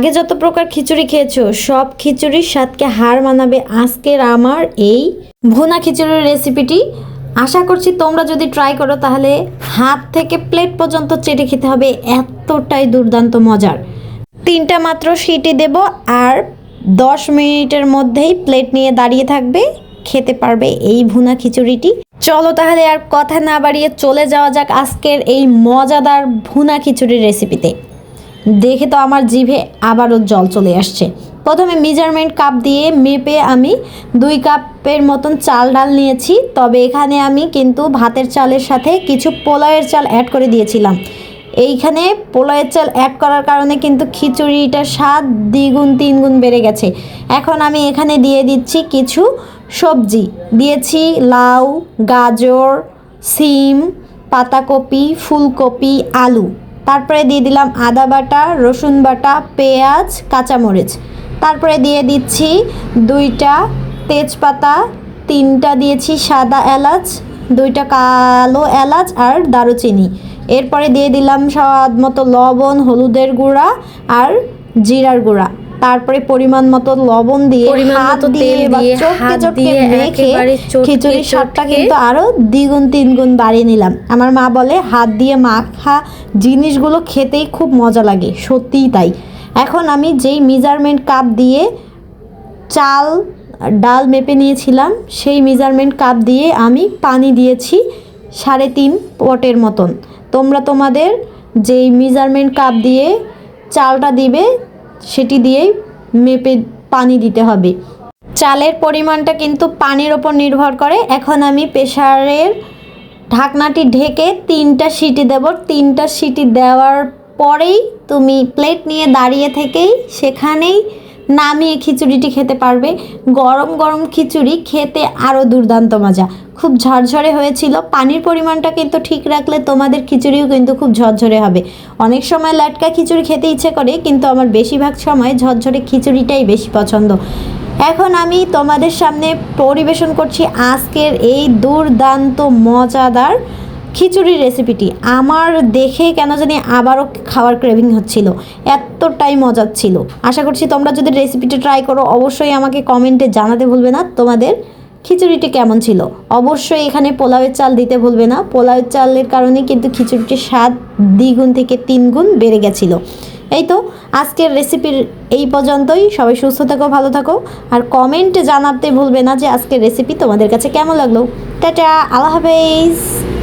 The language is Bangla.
আগে যত প্রকার খিচুড়ি খেয়েছো, সব খিচুড়ির স্বাদকে হার মানাবে আজকের আমার এই ভুনা খিচুড়ির রেসিপিটি। আশা করছি তোমরা যদি ট্রাই করো, তাহলে হাত থেকে প্লেট পর্যন্ত চেটে খেতে হবে, এতটাই দুর্দান্ত মজার। তিনটা মাত্র সিটি দেব, আর দশ মিনিটের মধ্যেই প্লেট নিয়ে দাঁড়িয়ে থাকবে, খেতে পারবে এই ভুনা খিচুড়িটি। চলো তাহলে আর কথা না বাড়িয়ে চলে যাওয়া যাক আজকের এই মজাদার ভুনা খিচুড়ির রেসিপিতে। দেখে তো আমার জিভে আবারও জল চলে আসছে। প্রথমে মেজারমেন্ট কাপ দিয়ে মেপে আমি দুই কাপের মতন চাল ডাল নিয়েছি, তবে এখানে আমি কিন্তু ভাতের চালের সাথে কিছু পোলাওয়ের চাল অ্যাড করে দিয়েছিলাম। এইখানে পোলাওয়ের চাল অ্যাড করার কারণে কিন্তু খিচুড়িটার স্বাদ দ্বিগুণ, তিনগুণ বেড়ে গেছে। এখন আমি এখানে দিয়ে দিচ্ছি কিছু সবজি। দিয়েছি লাউ, গাজর, সিম, পাতাকপি, ফুলকপি, আলু। তারপরে দিয়ে দিলাম আদা বাটা, রসুন বাটা, পেঁয়াজ, কাঁচামরিচ। তারপরে দিয়ে দিচ্ছি দুইটা তেজপাতা, তিনটা দিয়েছি সাদা এলাচ, দুইটা কালো এলাচ আর দারুচিনি। এরপরে দিয়ে দিলাম স্বাদ মতো লবণ, হলুদের গুঁড়া আর জিরার গুঁড়া। তারপরে পরিমাণ মতো লবণ দিয়ে হাত দিয়ে বা চটকে চটকে মেখে খিচুড়ির স্বাদটা কিন্তু আরও দ্বিগুণ তিনগুণ বাড়িয়ে নিলাম। আমার মা বলে হাত দিয়ে মাখা জিনিসগুলো খেতেই খুব মজা লাগে। সত্যিই তাই। এখন আমি যেই মেজারমেন্ট কাপ দিয়ে চাল ডাল মেপে নিয়েছিলাম সেই মেজারমেন্ট কাপ দিয়ে আমি পানি দিয়েছি সাড়ে তিন পটের মতন। তোমরা তোমাদের যেই মেজারমেন্ট কাপ দিয়ে চালটা দিবে সেটি দিয়েই মেপে পানি দিতে হবে। চালের পরিমাণটা কিন্তু পানির ওপর নির্ভর করে। এখন আমি প্রেশারের ঢাকনাটি ঢেকে তিনটা সিটি দেব। তিনটা সিটি দেওয়ার পরেই তুমি প্লেট নিয়ে দাঁড়িয়ে থেকেই সেখানেই নামিয়ে খিচুড়িটি খেতে পারবে। গরম গরম খিচুড়ি খেতে আরও দুর্দান্ত মজা। খুব ঝরঝরে হয়েছিল, পানির পরিমাণটা কিন্তু ঠিক রাখলে তোমাদের খিচুড়িও কিন্তু খুব ঝরঝরে হবে। অনেক সময় লাটকা খিচুড়ি খেতে ইচ্ছে করে, কিন্তু আমার বেশিরভাগ সময় ঝরঝরে খিচুড়িটাই বেশি পছন্দ। এখন আমি তোমাদের সামনে পরিবেশন করছি আজকের এই দুর্দান্ত, মজাদার খিচুড়ি রেসিপিটি আমার দেখে কেন জানি আবারও খাওয়ার ক্রেভিং হচ্ছিল। এতটাই মজার ছিল। আশা করছি তোমরা যদি রেসিপিটি ট্রাই করো, অবশ্যই আমাকে কমেন্টে জানাতে ভুলবে না তোমাদের খিচুড়িটি কেমন ছিল। অবশ্যই এখানে পোলাওয়ের চাল দিতে ভুলবে না। পোলাওয়ের চালের কারণে কিন্তু খিচুড়িটির স্বাদ দ্বিগুণ থেকে তিনগুণ বেড়ে গেছিল। এই তো, আজকের রেসিপির এই পর্যন্তই। সবাই সুস্থ থাকো, ভালো থাকো। আর কমেন্টে জানাতে ভুলবে না যে আজকের রেসিপি তোমাদের কাছে কেমন লাগল। টাটা, আল্লাহ হাফেজ।